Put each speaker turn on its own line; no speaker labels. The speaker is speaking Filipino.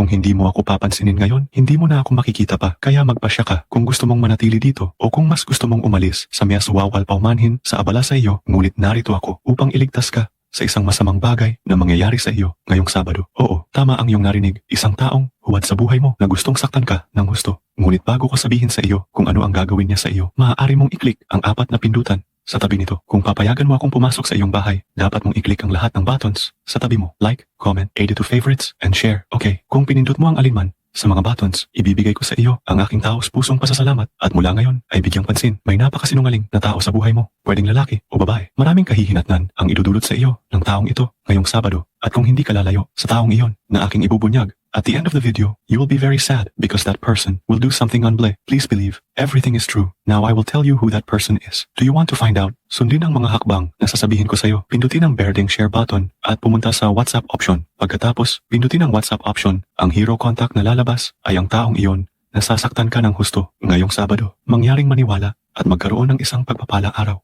Kung hindi mo ako papansinin ngayon, hindi mo na ako makikita pa. Kaya magpasya ka kung gusto mong manatili dito o kung mas gusto mong umalis sa miyas wawal paumanhin sa abala sa iyo, ngunit narito ako upang iligtas ka sa isang masamang bagay na mangyayari sa iyo ngayong Sabado. Oo, tama ang iyong narinig. Isang taong huwad sa buhay mo na gustong saktan ka ng gusto. Ngunit bago ko sabihin sa iyo kung ano ang gagawin niya sa iyo, maaari mong i-click ang apat na pindutan sa tabi nito. Kung papayagan mo akong pumasok sa iyong bahay, dapat mong i-click ang lahat ng buttons sa tabi mo. Like, comment, edit to favorites, and share. Okay, kung pinindot mo ang alinman sa mga buttons, ibibigay ko sa iyo ang aking taos pusong pasasalamat at mula ngayon ay bigyang pansin. May napakasinungaling na tao sa buhay mo, pwedeng lalaki o babae. Maraming kahihinatnan ang idudulot sa iyo ng taong ito ngayong Sabado at kung hindi ka lalayo sa taong iyon na aking ibubunyag, at the end of the video, you will be very sad because that person will do something unble. Please believe, everything is true. Now I will tell you who that person is. Do you want to find out? Sundin ang mga hakbang na sasabihin ko sa iyo. Pindutin ang berdeng share button at pumunta sa WhatsApp option. Pagkatapos, pindutin ang WhatsApp option. Ang hero contact na lalabas ay ang taong iyon na sasaktan ka ng husto ngayong Sabado. Mangyaring maniwala at magkaroon ng isang pagpapalang araw.